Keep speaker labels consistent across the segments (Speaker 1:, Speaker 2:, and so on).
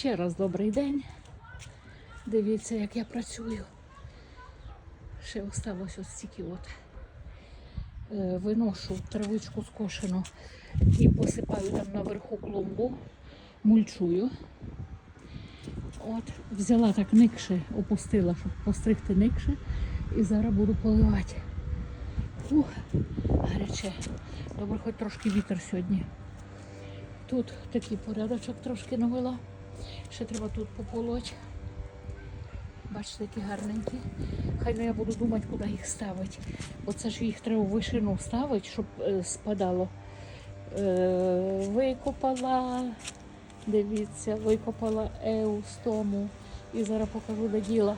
Speaker 1: Ще раз добрий день. Дивіться, як я працюю. Ще осталось ось стільки от. Е, Виношу травичку скошену і посипаю там наверху клумбу, мульчую. От, взяла так никше, опустила, щоб постригти никше. І зараз буду поливати. Ух, гаряче. Добре, хоч трошки вітер сьогодні. Тут такий порядочок трошки навела. Ще треба тут пополоть. Бачите, які гарненькі. Хай ну я буду думати, куди їх ставити. Оце ж їх треба в вишину ставити, щоб е, спадало. Е, викопала, дивіться, викопала еустому. І зараз покажу, де діла.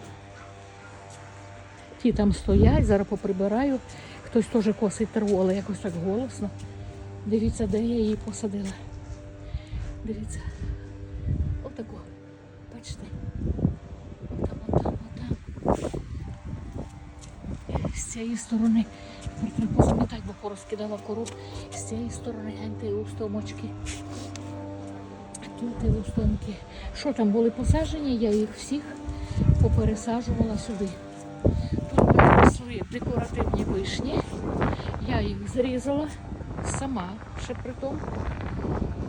Speaker 1: Ті там стоять, зараз поприбираю. Хтось теж косить але якось так голосно. Дивіться, де я її посадила. Дивіться. Отако. Бачите? Отам, отам, отам. З цієї сторони треба позамітати, бо порозкидала кору. З цієї сторони і устомочки. Тут устомки. Що там були посаджені, я їх всіх попересаджувала сюди. Тут росли декоративні вишні. Я їх зрізала сама, ще при тому.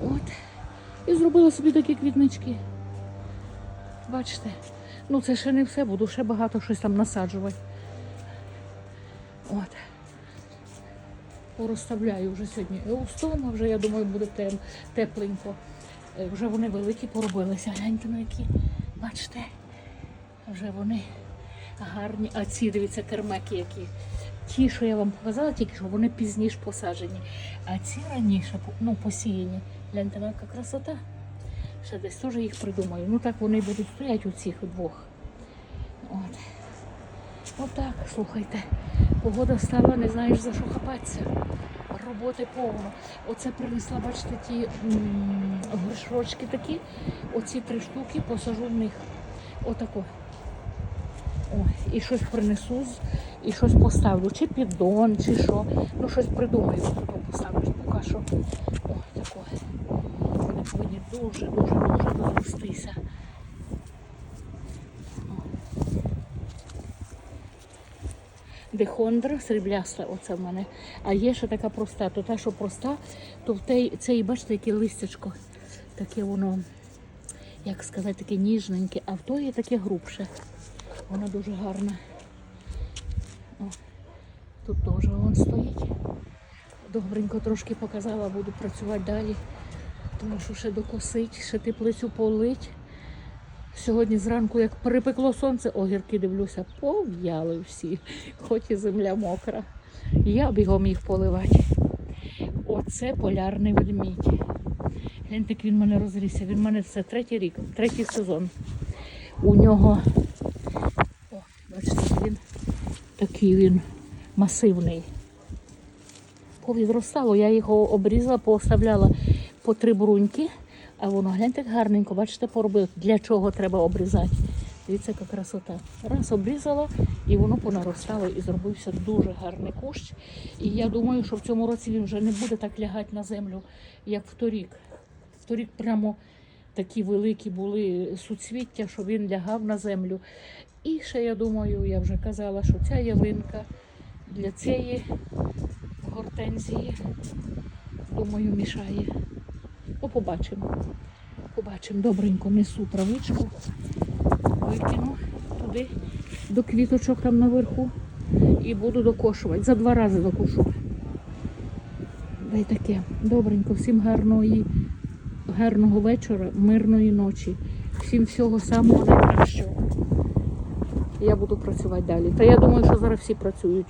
Speaker 1: От. І зробила собі такі квітнички. Бачите? Ну це ще не все, буду ще багато щось там насаджувати. От. Порозставляю вже сьогодні еустома, вже я думаю, буде тем, тепленько. Е, Вже вони великі поробилися. Гляньте на які. Бачите? Вже вони гарні. А ці, дивіться, кермеки які. Ті, що я вам показала, тільки що вони пізніше посаджені. А ці раніше ну, посіяні. Гляньте, яка красота. Ще десь теж їх придумаю. Ну так вони будуть стояти у цих двох. От. Отак, слухайте. Погода стала, не знаєш за що хапатися. Роботи повно. Оце принесла, бачите, ті горшочки такі. Оці три штуки посажу в них. Отако. О, і щось принесу, і щось поставлю. Чи піддон, чи що. Ну, щось придумаю, потім поставлю. Поки що. О, тако. Вони повинні дуже, дуже, дуже розростися. Дехондра срібляста, оце в мене. А є ще така проста. То та, що проста, то в тей, цей, бачите, яке листячко. Таке воно, як сказати, таке ніжненьке, а в тої таке грубше. Воно дуже гарне. О, тут теж вон стоїть. Добренько трошки показала, буду працювати далі. Тому що ще докосить, ще теплицю полить. Сьогодні зранку, як припекло сонце, огірки дивлюся, пов'яли всі, хоч і земля мокра. Я бігом їх поливати. Оце полярний ведмідь. Гляньте, як він мене розрісся. Він мене це третій рік, третій сезон. У нього, він такий він масивний. Повідростало, я його обрізала, поставляла по три бруньки, а воно гляньте як гарненько, бачите, поробив. Для чого треба обрізати? Дивіться, яка красота. Раз обрізала, і воно понаростало і зробився дуже гарний кущ. І я думаю, що в цьому році він вже не буде так лягати на землю, як вторік. Вторік прямо такі великі були суцвіття, що він лягав на землю. І ще я думаю, я вже казала, що ця ялинка для цієї гортензії, думаю, мішає. Ну, побачимо. Побачимо. Добренько несу травичку, викину туди до квіточок там наверху і буду докошувати. За два рази докушу. Да й таке. Добренько, всім гарної, гарного вечора, мирної ночі. Всім всього самого найкращого. Я буду працювати далі. Та я думаю, що зараз всі працюють.